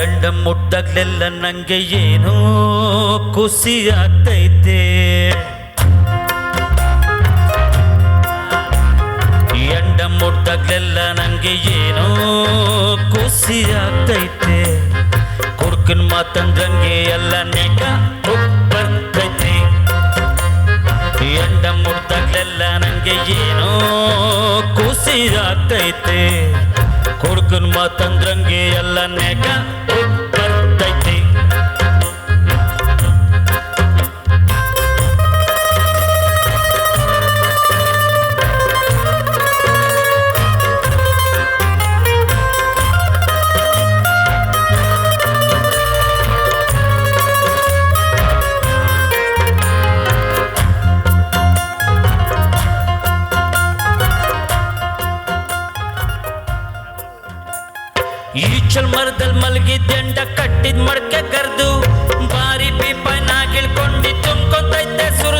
ಎಂಡ ಮುಟ್ಟಗ್ಲೆಲ್ಲ ನಂಗೆ ಏನೋ ಖುಷಿ ಆಗ್ತೈತೆ ಎಂಡ ಮುಟ್ಟಗ್ಲೆಲ್ಲ ನಂಗೆ ಏನೋ ಖುಷಿ ಆಗ್ತೈತೆ ಕುಡ್ಕನ್ ಮಾತಂದ್ರಂಗೆ ಎಲ್ಲ ನೆಗ ಬರ್ತೈತೆ ಎಂಡ ಮುಟ್ದಾಗ್ಲೆಲ್ಲ ನಂಗೆ ಏನೋ ಖುಷಿ ಆಗ್ತೈತೆ ಕುಡ್ಕನ್ ಮಾತಂದ್ರಂಗೆ ಎಲ್ಲ ನೆಗ ಈಚಲ್ ಮರದಲ್ಲಿ ಮಲಗಿದ್ದೆಂಡ ಕಟ್ಟಿದ್ ಮಡಕೆ ಕರೆದು ಬಾರಿ ಪೀಪನಾಗಿಳ್ಕೊಂಡು ತುಂಬ್ಕೊಂತೈತೆ ಸುರಿದು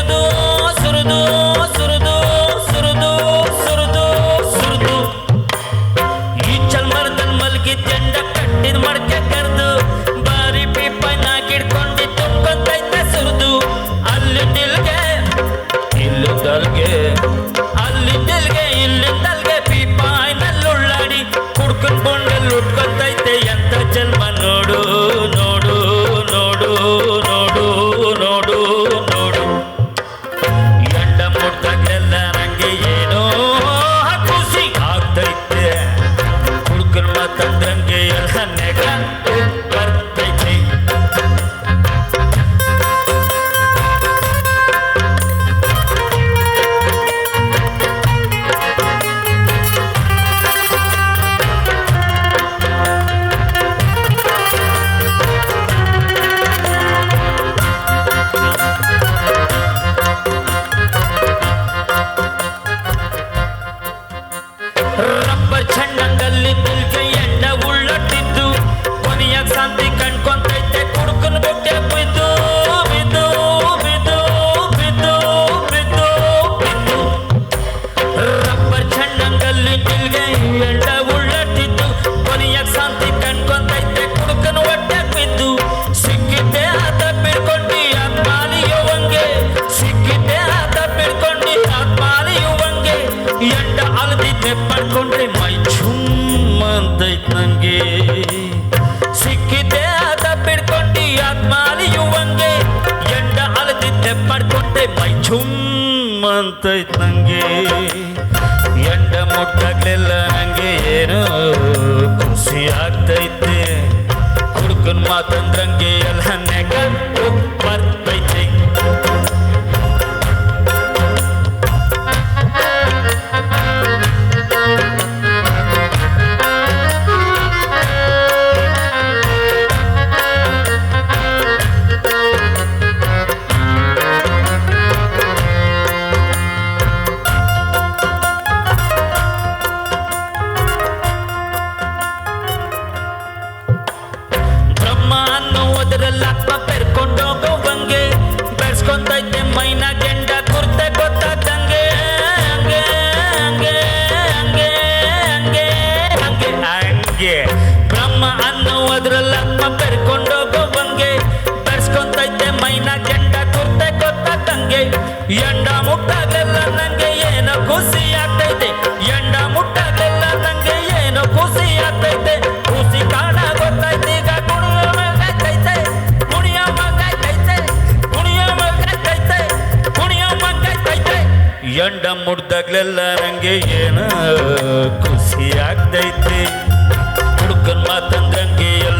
ಸಿಕ್ಕಿದ್ದೆ ಆತ ಬಿಡ್ಕೊಂಡು ಆತ್ಮಾಲಿಯುವಂಗೆ ಎಂಡ ಅಲ್ದಿದ್ದೆ ಪಡ್ಕೊಂಡ್ರೆ ಮೈ ಚುಮ್ ಅಂತೈತ್ ನಂಗೆ ಎಂಡ ಮುಟ್ಟಾಗ್ಲೆಲ್ಲ ನಂಗೆ ಏನೋ ಖುಷಿ ಆಗ್ತೈತೆ ಹುಡುಕನ್ ಮಾತಂದ್ರಂಗೆ ಎಲ್ಲ ಬ್ರಹ್ಮ ಅನ್ನುವುದ್ರಲ್ಲಿ ಆತ್ಮ ಬೆರ್ಕೊಂಡೋಗೋವಂಗೆ ಬೆರ್ಸ್ಕೊಂತೈತೆ ಮೈನ ಗೆಂಡ ಕುರ್ತೆ ಗೊತ್ತಂಗೆ ಎಂಡ ಮುಟ್ಟಾಗಲ್ಲ ನಂಗೆ ಏನೋ ಖುಷಿ ಆಗ್ತೈತೆ. ಎಂಡ ಮುಟ್ಟಾಗಲ್ಲ ನಂಗೆ ಏನೋ ಖುಷಿ ಆಗ್ತೈತೆ. ಖುಷಿ ಕಾಣ ಗೊತ್ತೈತೆ ಈಗ ಕುಣಿಯೋ ಮಗೈತೈತೆ ಕುಣಿಯೋ ಮಗೈತೈತೆ ಕುಣಿಯೋ ಮಗೈತೈತೆ ಕುಣಿಯೋ ಮಗೈತೈತೆ ಎಂಡ ಮುಟ್ಟಾಗ್ಲೆಲ್ಲ ನಂಗೆ ಏನೋ ಖುಷಿ ಆಗ್ತೈತೆ. കർമ്മതന്ത്രം കേൾ